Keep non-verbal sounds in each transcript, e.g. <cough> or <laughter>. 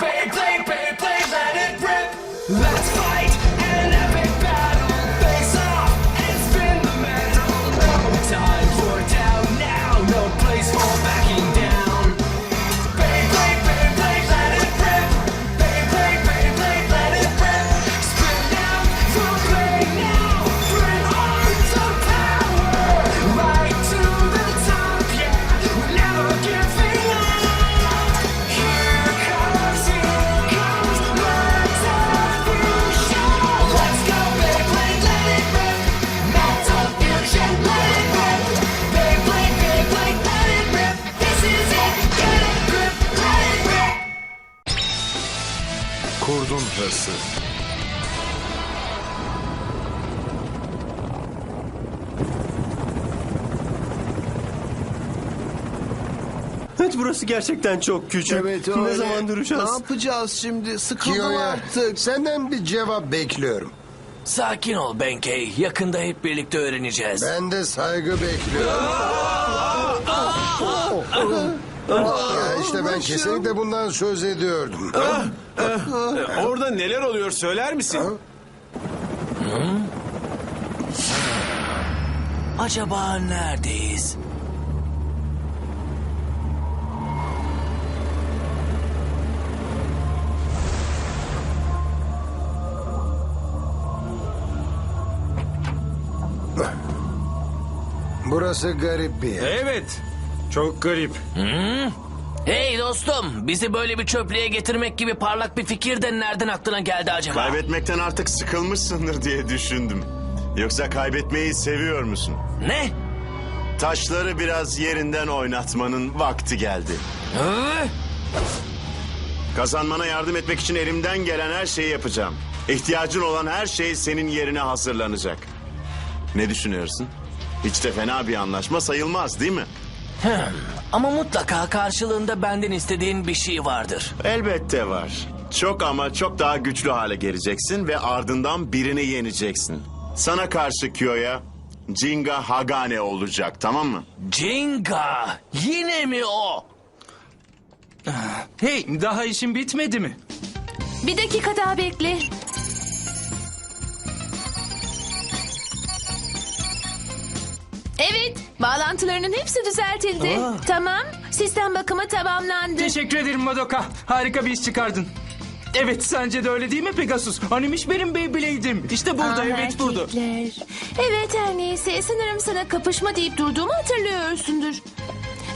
Beyblade, Kurdun hırsı. Evet burası gerçekten çok küçük. Evet ne öyle. zaman Ne duracağız? yapacağız şimdi? Sıkıldım Kiyo'ya artık. senden bir cevap bekliyorum. Sakin ol Benkei. Yakında hep birlikte öğreneceğiz. Ben de saygı bekliyorum. <laughs> ya işte ben kesinlikle bundan söz ediyordum. Orada neler oluyor söyler misin? Acaba neredeyiz? Burası garip bir yer. Evet. Çok garip. Hey dostum, bizi böyle bir çöplüğe getirmek gibi parlak bir fikir de nereden aklına geldi acaba? Kaybetmekten artık sıkılmışsındır diye düşündüm. Yoksa kaybetmeyi seviyor musun? Ne? Taşları biraz yerinden oynatmanın vakti geldi. Hı? Kazanmana yardım etmek için elimden gelen her şeyi yapacağım. İhtiyacın olan her şey senin yerine hazırlanacak. Ne düşünüyorsun? Hiç de fena bir anlaşma sayılmaz değil mi? Ama mutlaka karşılığında benden istediğin bir şey vardır. Elbette var. Çok ama çok daha güçlü hale geleceksin ve ardından birini yeneceksin. Sana karşı Kyo'ya Jinga Hagane olacak tamam mı? Jenga! Yine mi o? Hey daha işin bitmedi mi? Bir dakika daha bekle. Evet, bağlantılarının hepsi düzeltildi. Tamam, sistem bakımı tamamlandı. Teşekkür ederim Madoka. Harika bir iş çıkardın. Evet sence de öyle değil mi Pegasus? Animmiş benim Beyblade'im. İşte burada Aa, evet burada. erkekler. Evet her neyse, sanırım sana kapışma deyip durduğumu hatırlıyorsundur.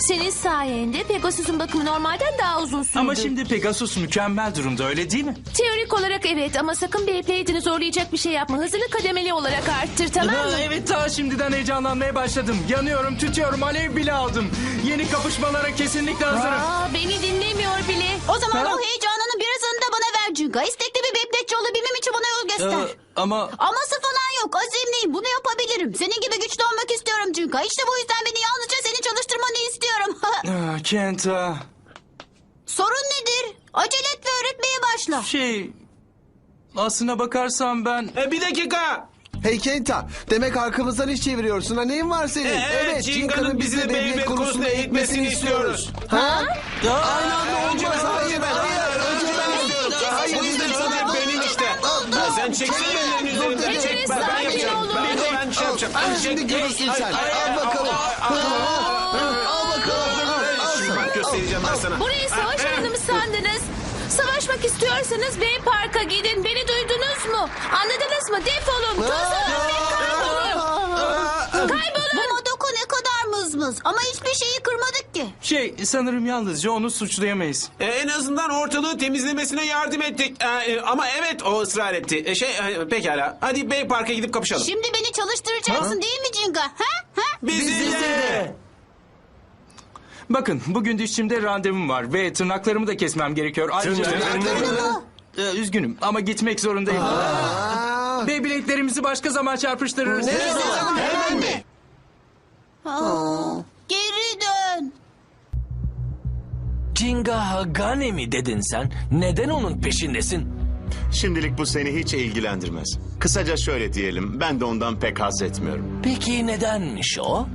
Senin sayende Pegasus'un bakımı normalden daha uzun sürdü. Ama şimdi Pegasus mükemmel durumda öyle değil mi? Teorik olarak evet ama sakın Beyblade'ini zorlayacak bir şey yapma. Hızını kademeli olarak arttır tamam Ha, mı? evet daha şimdiden heyecanlanmaya başladım. Yanıyorum, tütüyorum, alev bile aldım. Yeni kapışmalara kesinlikle hazırım. Aa, beni dinlemiyor bile. O zaman Ha? o heyecanının birazını da bana ver Cünka. İstekli bir bebekçi olabilmem için bana yol göster. Ee, ama Aması falan yok. Azimliyim. Bunu yapabilirim. Senin gibi güçlü olmak istiyorum Cünka. İşte bu yüzden beni yalnızca seni çalıştırmanı istiyorum. Kenta Sorun nedir? Acele et ve öğretmeye başla. şey aslına bakarsam ben E, bir dakika. Hey Kenta, demek arkamızdan iş çeviriyorsun. Ha neyin var senin? E, evet, Jinka'nın bizi de Beyblade konusunda eğitmesini istiyoruz. Ha? Aynı anda olmaz. Hayır, hayır. Önce ben. Hayır, Bu yüzden biz de- önce benim işte. Ha, sen çeksene ellerini üzerinden. Çek ben, ben yapacağım. Ben, ben yapacağım. Çek. şimdi görürsün sen. Al bakalım. Sana. Burayı savaş alanı mı sandınız? Savaşmak istiyorsanız Bey Park'a gidin. Beni duydunuz mu? Anladınız mı? Defolun. Ve kaybolun. Kaybolun. Bu Madoko ne kadar mızmız. Ama hiçbir şeyi kırmadık ki. şey sanırım yalnızca onu suçlayamayız. E, en azından ortalığı temizlemesine yardım ettik. E, e, ama evet o ısrar etti. E, şey e, pekala. Hadi Bey Park'a gidip kapışalım. Şimdi beni çalıştıracaksın değil mi Cinga? Ha? Ha? Bizi de. Bakın bugün dişçimde randevum var ve tırnaklarımı da kesmem gerekiyor. Ayrıca Ee, üzgünüm ama gitmek zorundayım. Beyblade'lerimizi başka zaman çarpıştırırız. Aa, Geri dön. Jenga Hagane mi dedin sen? Neden onun peşindesin? Şimdilik bu seni hiç ilgilendirmez. Kısaca şöyle diyelim, ben de ondan pek haz etmiyorum. Peki nedenmiş o?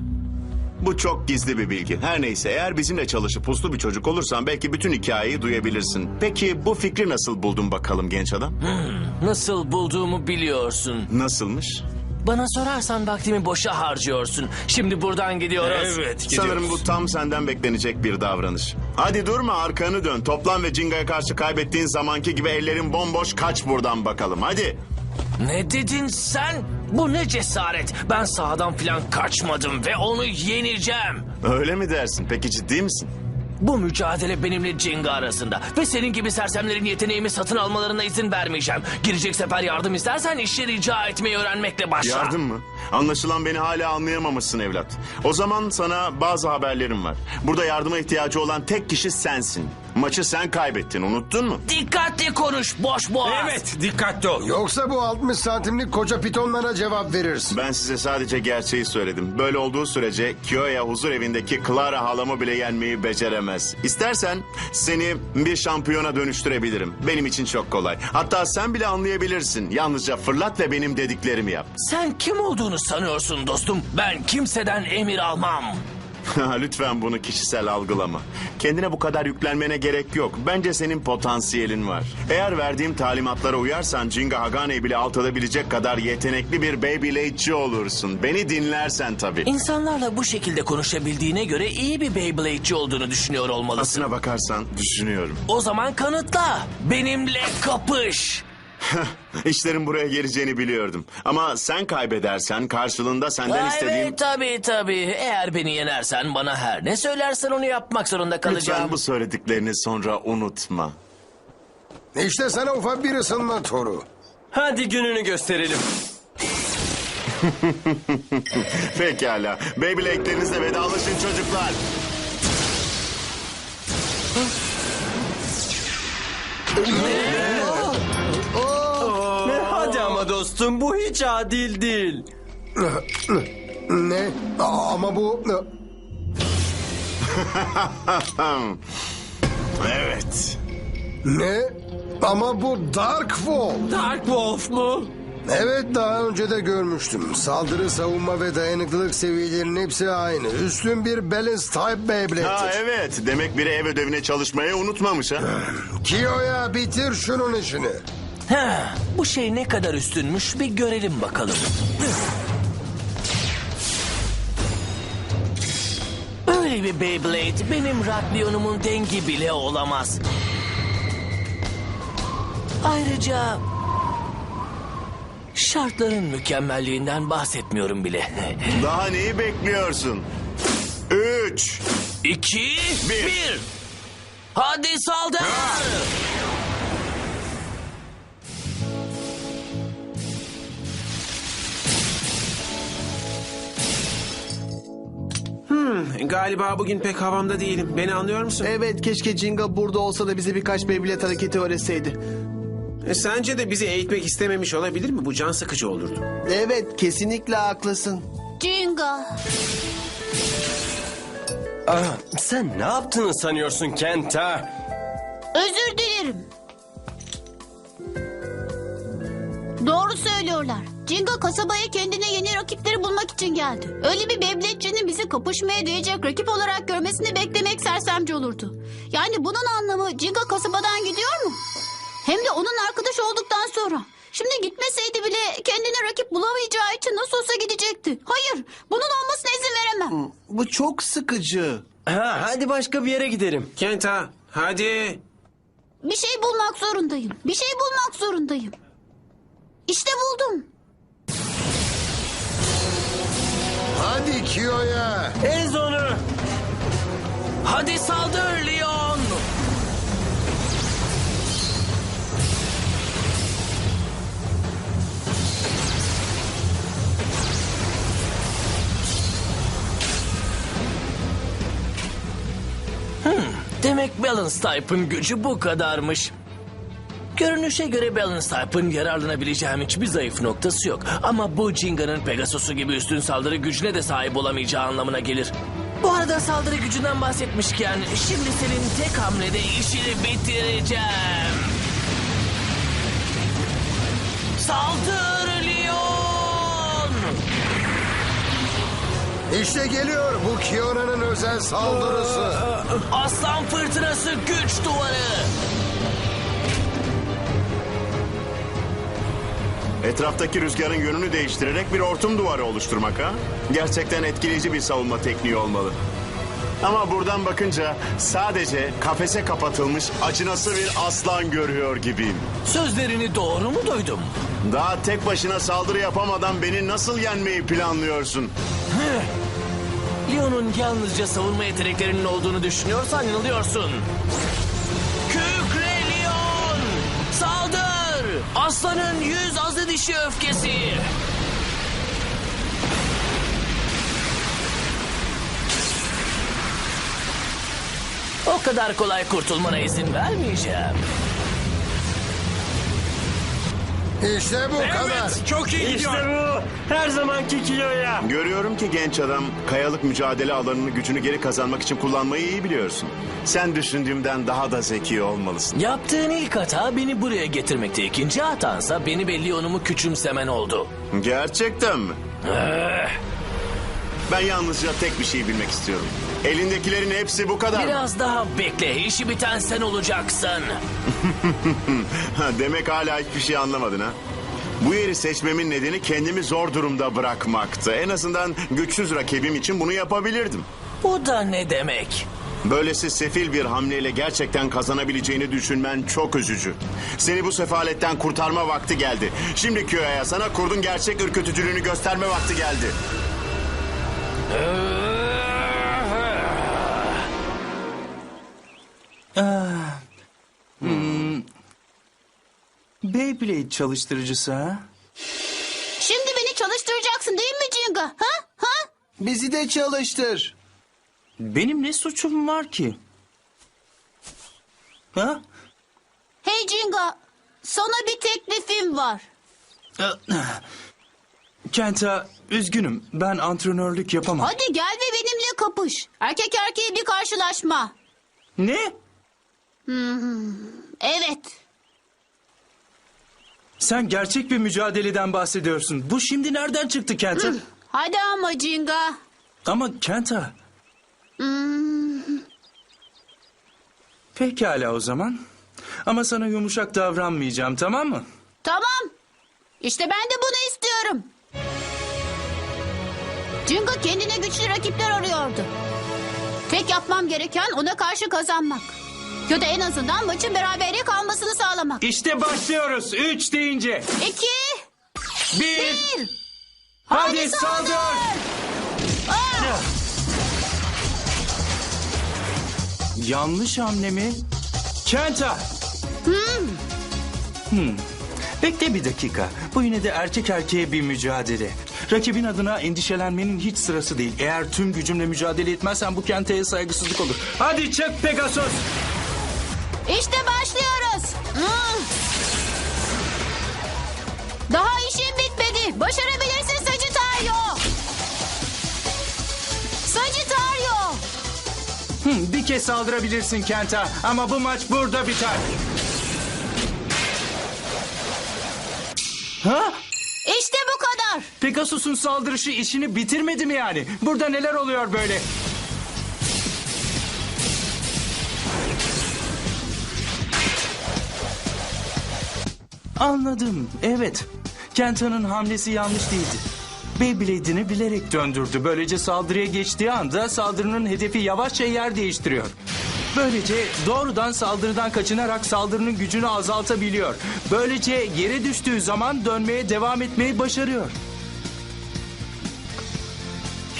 Bu çok gizli bir bilgi. Her neyse eğer bizimle çalışıp uslu bir çocuk olursan belki bütün hikayeyi duyabilirsin. Peki bu fikri nasıl buldun bakalım genç adam? Nasıl bulduğumu biliyorsun. Nasılmış? Bana sorarsan vaktimi boşa harcıyorsun. Şimdi buradan gidiyoruz. Evet Sanırım bu tam senden beklenecek bir davranış. Hadi durma arkanı dön. Toplan ve Cinga'ya karşı kaybettiğin zamanki gibi ellerin bomboş kaç buradan bakalım. Hadi. Ne dedin sen? Bu ne cesaret? Ben sağdan filan kaçmadım ve onu yeneceğim. Öyle mi dersin? Peki ciddi misin? Bu mücadele benimle Jenga arasında. Ve senin gibi sersemlerin yeteneğimi satın almalarına izin vermeyeceğim. Girecek sefer yardım istersen işe rica etmeyi öğrenmekle başla. Yardım mı? Anlaşılan beni hala anlayamamışsın evlat. O zaman sana bazı haberlerim var. Burada yardıma ihtiyacı olan tek kişi sensin. Maçı sen kaybettin unuttun mu? Dikkatli konuş boş boğaz. Evet dikkatli ol. Yoksa bu 60 santimlik koca pitonlara cevap verirsin. Ben size sadece gerçeği söyledim. Böyle olduğu sürece Kyoya huzur evindeki Clara halamı bile yenmeyi beceremez. İstersen seni bir şampiyona dönüştürebilirim. Benim için çok kolay. Hatta sen bile anlayabilirsin. Yalnızca fırlat ve benim dediklerimi yap. Sen kim olduğunu sanıyorsun dostum? Ben kimseden emir almam. <laughs> Lütfen bunu kişisel algılama. Kendine bu kadar yüklenmene gerek yok. Bence senin potansiyelin var. Eğer verdiğim talimatlara uyarsan Jinga Hagane'yi bile alt edebilecek kadar yetenekli bir Beyblade'ci olursun. Beni dinlersen tabii. İnsanlarla bu şekilde konuşabildiğine göre iyi bir Beyblade'ci olduğunu düşünüyor olmalısın. Aslına bakarsan düşünüyorum. O zaman kanıtla. Benimle kapış. <laughs> İşlerin buraya geleceğini biliyordum. Ama sen kaybedersen karşılığında senden istediğim... Evet tabii tabii. Eğer beni yenersen bana her ne söylersen onu yapmak zorunda kalacağım. Lütfen bu söylediklerini sonra unutma. İşte sana ufak bir ısınma toru. Hadi gününü gösterelim. <laughs> Pekala. Beyblade'lerinizle vedalaşın çocuklar. Hadi dostum bu hiç adil değil. Ne? Aa, ama bu... <laughs> Evet. Ne? Ama bu Dark Wall. Dark Wolf mu? Evet daha önce de görmüştüm. Saldırı, savunma ve dayanıklılık seviyelerinin hepsi aynı. Üstün bir Balance Type Ha Beyblade'dir. evet. Demek biri ev ödevine çalışmayı unutmamış ha. Kiyo'ya bitir şunun işini. Heh, bu şey ne kadar üstünmüş bir görelim bakalım. Böyle bir Beyblade benim Radlion'umun dengi bile olamaz. Ayrıca şartların mükemmelliğinden bahsetmiyorum bile. <laughs> Daha neyi bekliyorsun? Üç. İki, Bir. bir. Hadi saldır. Galiba bugün pek havamda değilim. Beni anlıyor musun? Evet keşke Jinga burada olsa da bize birkaç Beyblade hareketi öğretseydi. E, sence de bizi eğitmek istememiş olabilir mi? Bu can sıkıcı olurdu. Evet kesinlikle haklısın. Jinga. Ah, sen ne yaptığını sanıyorsun Kenta? Özür dilerim. Doğru söylüyorlar. Jinga kasabaya kendine yeni rakipleri bulmak için geldi. Öyle bir Beyblade'cinin bizi kapışmaya değecek rakip olarak görmesini beklemek sersemce olurdu. Yani bunun anlamı Jinga kasabadan gidiyor mu? Hem de onun arkadaş olduktan sonra. Şimdi gitmeseydi bile kendine rakip bulamayacağı için nasıl olsa gidecekti. Hayır, bunun olmasına izin veremem. Bu çok sıkıcı. Ha, hadi başka bir yere gidelim. Kenta hadi. Bir şey bulmak zorundayım. Bir şey bulmak zorundayım. İşte buldum. Hadi Kiyo'ya. Ez onu. Hadi saldır Leon. Hmm, demek Balance Type'ın gücü bu kadarmış. Görünüşe göre Balance Type'ın yararlanabileceğim hiçbir zayıf noktası yok. Ama bu Jinga'nın Pegasus'u gibi üstün saldırı gücüne de sahip olamayacağı anlamına gelir. Bu arada saldırı gücünden bahsetmişken şimdi senin tek hamlede işini bitireceğim. Saldır Leon! İşte geliyor bu Kiora'nın özel saldırısı. Aslan fırtınası güç duvarı. Etraftaki rüzgarın yönünü değiştirerek bir hortum duvarı oluşturmak ha? Gerçekten etkileyici bir savunma tekniği olmalı. Ama buradan bakınca sadece kafese kapatılmış acınası bir aslan görüyor gibiyim. Sözlerini doğru mu duydum? Daha tek başına saldırı yapamadan beni nasıl yenmeyi planlıyorsun? Leon'un yalnızca savunma yeteneklerinin olduğunu düşünüyorsan yanılıyorsun. Aslanın yüz azı dişi öfkesi! O kadar kolay kurtulmana izin vermeyeceğim. İşte bu kadar. Çok iyi gidiyor. İşte bu. Her zamanki kiloya. Görüyorum ki genç adam kayalık mücadele alanını gücünü geri kazanmak için kullanmayı iyi biliyorsun. Sen düşündüğümden daha da zeki olmalısın. Yaptığın ilk hata beni buraya getirmekte. İkinci hatansa beni ve Leon'umu küçümsemen oldu. Gerçekten mi? Ben yalnızca tek bir şey bilmek istiyorum. Elindekilerin hepsi bu kadar mı? Biraz daha bekle. İşi biten sen olacaksın. <laughs> Ha, Demek hala hiçbir şey anlamadın ha? Bu yeri seçmemin nedeni kendimi zor durumda bırakmaktı. En azından güçsüz rakibim için bunu yapabilirdim. Bu da ne demek? Böylesi sefil bir hamleyle gerçekten kazanabileceğini düşünmen çok üzücü. Seni bu sefaletten kurtarma vakti geldi. Şimdi Kyo'ya sana kurdun gerçek ürkütücülüğünü gösterme vakti geldi. Beyblade çalıştırıcısı ha? Şimdi beni çalıştıracaksın değil mi Cinga? Ha? Ha? Bizi de çalıştır. Benim ne suçum var ki? Ha? Hey Cinga, sana bir teklifim var. Kenta üzgünüm ben antrenörlük yapamam. Hadi gel ve benimle kapış. Erkek erkeğe bir karşılaşma. Ne? Evet. Sen gerçek bir mücadeleden bahsediyorsun. Bu şimdi nereden çıktı Kenta? Hadi ama Cinga. Ama Kenta. Pekala o zaman. Ama sana yumuşak davranmayacağım tamam mı? Tamam. İşte ben de bunu istiyorum. Cinga kendine güçlü rakipler arıyordu. Tek yapmam gereken ona karşı kazanmak. Ya da en azından maçın berabere kalmasını sağlamak. İşte başlıyoruz. Üç deyince. İki, Bir. bir. Hadi, saldır. Aa! Yanlış hamle mi? Kenta. Hmm. Bekle bir dakika. Bu yine de erkek erkeğe bir mücadele. Rakibin adına endişelenmenin hiç sırası değil. Eğer tüm gücümle mücadele etmezsen bu Kenta'ya saygısızlık olur. Hadi çık Pegasus. İşte başlıyoruz. Hmm. Daha işim bitmedi. Başarabilirsin Sagittario. Sagittario. Hmm, bir kez saldırabilirsin Kenta ama bu maç burada biter. Ha? İşte bu kadar. Pegasus'un saldırışı işini bitirmedi mi yani? Burada neler oluyor böyle? Anladım. Evet. Kenta'nın hamlesi yanlış değildi. Beyblade'ini bilerek döndürdü. Böylece saldırıya geçtiği anda saldırının hedefi yavaşça yer değiştiriyor. Böylece doğrudan saldırıdan kaçınarak saldırının gücünü azaltabiliyor. Böylece yere düştüğü zaman dönmeye devam etmeyi başarıyor.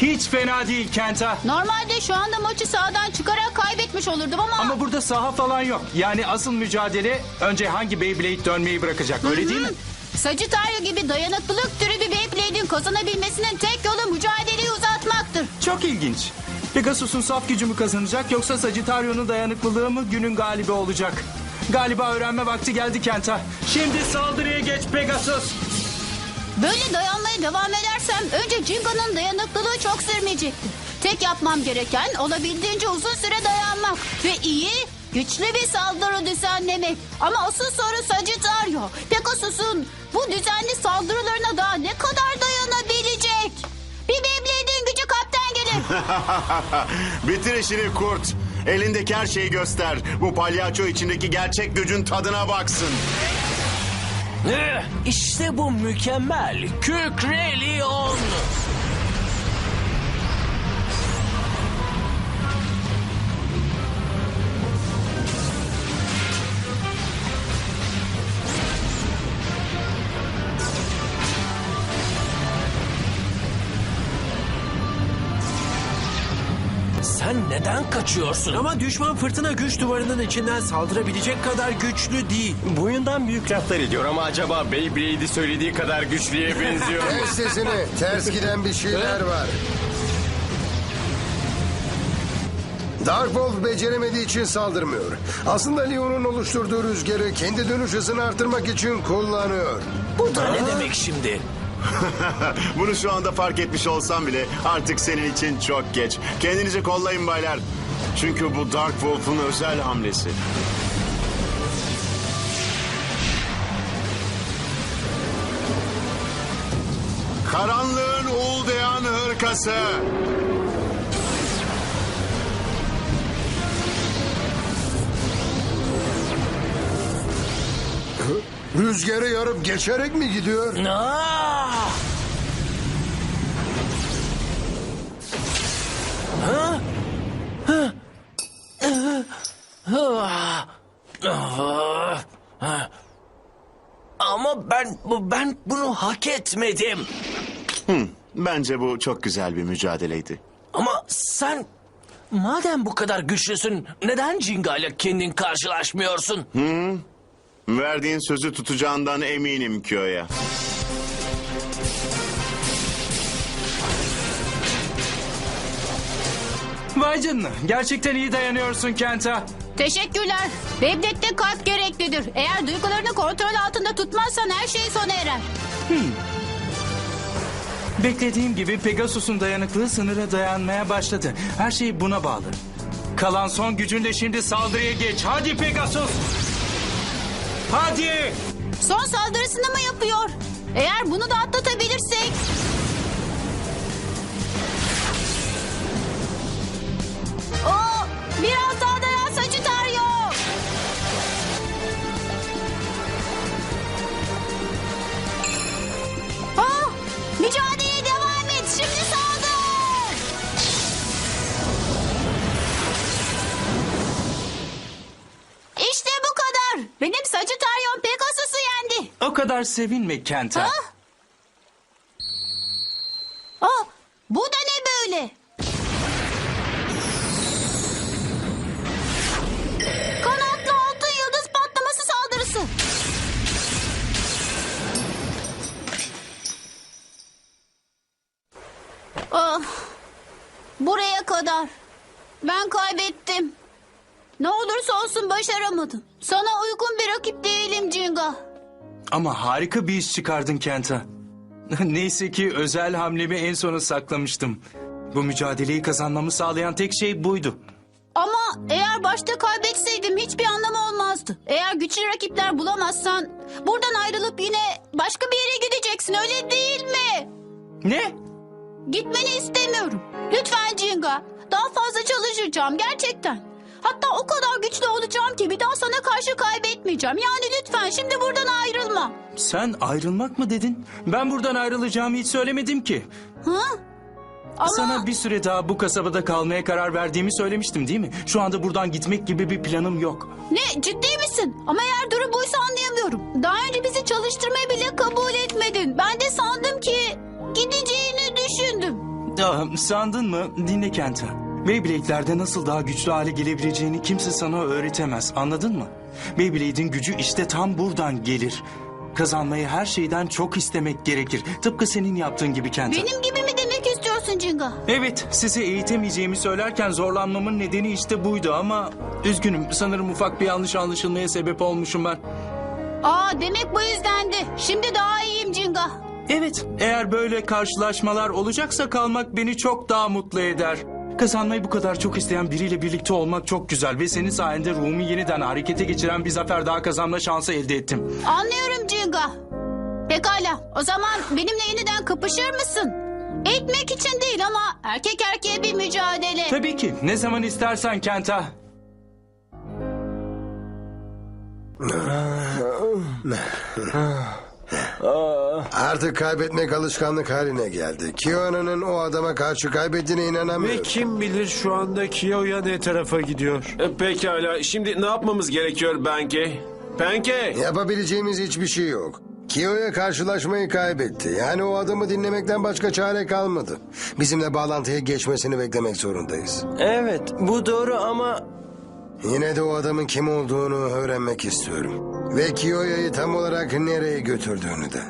Hiç fena değil Kenta. Normalde şu anda maçı sağdan çıkarak kaybetmiş olurdum ama... Ama burada saha falan yok. Yani asıl mücadele önce hangi Beyblade dönmeyi bırakacak öyle değil mi? Sagittario gibi dayanıklılık türü bir Beyblade'in kazanabilmesinin tek yolu mücadeleyi uzatmaktır. Çok ilginç. Pegasus'un saf gücü mü kazanacak yoksa Sagittario'nun dayanıklılığı mı günün galibi olacak? Galiba öğrenme vakti geldi Kenta. Şimdi saldırıya geç Pegasus. Böyle dayanmaya devam edersem önce Jinga'nın dayanıklılığı çok sürmeyecektir. Tek yapmam gereken olabildiğince uzun süre dayanmak ve iyi, güçlü bir saldırı düzenlemek. Ama asıl soru Sagittario. Pegasus'un bu düzenli saldırılarına daha ne kadar dayanabilecek? <laughs> Bitir işini kurt. Elindeki her şeyi göster. Bu palyaço içindeki gerçek gücün tadına baksın. İşte bu mükemmel. Kükrelion. Neden kaçıyorsun? Ama düşman fırtına güç duvarının içinden saldırabilecek kadar güçlü değil. Boyundan büyük laflar ediyor ama acaba Beyblade'i söylediği kadar güçlüye benziyor mu? <laughs> Kes sesini. Ters giden bir şeyler var. Dark Wolf beceremediği için saldırmıyor. Aslında Leon'un oluşturduğu rüzgarı kendi dönüş hızını artırmak için kullanıyor. Bu da ne demek şimdi? <laughs> Bunu şu anda fark etmiş olsam bile artık senin için çok geç. Kendinizi kollayın baylar. Çünkü bu Dark Wolf'un özel hamlesi. Karanlığın uğuldayan hırkası. Rüzgarı yarıp geçerek mi gidiyor? Aa! Ama ben bu- ben bunu hak etmedim. Bence bu çok güzel bir mücadeleydi. Ama sen madem bu kadar güçlüsün neden Jinga ile kendin karşılaşmıyorsun? Verdiğin sözü tutacağından eminim Kyo'ya. Vay canına. Gerçekten iyi dayanıyorsun Kenta. Teşekkürler. Beyblade'de kalp gereklidir. Eğer duygularını kontrol altında tutmazsan her şey sona erer. Beklediğim gibi Pegasus'un dayanıklığı sınıra dayanmaya başladı. Her şey buna bağlı. Kalan son gücünle şimdi saldırıya geç. Hadi Pegasus. Hadi. Son saldırısını mı yapıyor? Eğer bunu da atlatabilirsek... biraz daha dayan Sagittario. Ah, mücadeleye devam et. Şimdi saldır. İşte bu kadar. Benim Sagittarion Pegasus'u yendi. O kadar sevinme Kenta. Aa, bu da ne Kaybettim. Ne olursa olsun başaramadım. Sana uygun bir rakip değilim Cinga. Ama harika bir iş çıkardın Kenta. <laughs> Neyse ki özel hamlemi en sona saklamıştım. Bu mücadeleyi kazanmamı sağlayan tek şey buydu. Ama eğer başta kaybetseydim hiçbir anlamı olmazdı. Eğer güçlü rakipler bulamazsan buradan ayrılıp yine başka bir yere gideceksin öyle değil mi? Ne? Gitmeni istemiyorum. Lütfen Cinga. Daha fazla çalışacağım gerçekten. Hatta o kadar güçlü olacağım ki bir daha sana karşı kaybetmeyeceğim. Yani lütfen şimdi buradan ayrılma. Sen ayrılmak mı dedin? Ben buradan ayrılacağımı hiç söylemedim ki. Hı? Ama Sana bir süre daha bu kasabada kalmaya karar verdiğimi söylemiştim değil mi? Şu anda buradan gitmek gibi bir planım yok. ne ciddi misin? Ama eğer durum buysa anlayamıyorum. Daha önce bizi çalıştırmaya bile kabul etmedin. Ben de sandım ki gideceğini düşündüm. Ah, sandın mı? Dinle Kenta. Beyblade'lerde nasıl daha güçlü hale gelebileceğini kimse sana öğretemez. Anladın mı? Beyblade'in gücü işte tam buradan gelir. Kazanmayı her şeyden çok istemek gerekir. Tıpkı senin yaptığın gibi Kenta. Benim gibi mi demek istiyorsun Cinga? Evet, sizi eğitemeyeceğimi söylerken zorlanmamın nedeni işte buydu ama... Üzgünüm, sanırım ufak bir yanlış anlaşılmaya sebep olmuşum ben. Aa demek bu yüzdendi. Şimdi daha iyiyim Cinga. Evet, eğer böyle karşılaşmalar olacaksa kalmak beni çok daha mutlu eder. Kazanmayı bu kadar çok isteyen biriyle birlikte olmak çok güzel ve senin sayende ruhumu yeniden harekete geçiren bir zafer daha kazanma şansı elde ettim. Anlıyorum Cinga. Pekala o zaman benimle yeniden kapışır mısın? Eğitmek için değil ama erkek erkeğe bir mücadele. Tabii ki. Ne zaman istersen Kenta. <laughs> Artık kaybetmek alışkanlık haline geldi. Kiyo'nun o adama karşı kaybettiğine Ve inanamıyorum. kim bilir şu anda Kiyo'ya ne tarafa gidiyor. E, Pekala. Şimdi ne yapmamız gerekiyor Benke? Benke! Yapabileceğimiz hiçbir şey yok. Kiyo'ya karşılaşmayı kaybetti. Yani o adamı dinlemekten başka çare kalmadı. Bizimle bağlantıya geçmesini beklemek zorundayız. Evet bu doğru ama Yine de o adamın kim olduğunu öğrenmek istiyorum. Ve Kiyo'yu tam olarak nereye götürdüğünü de.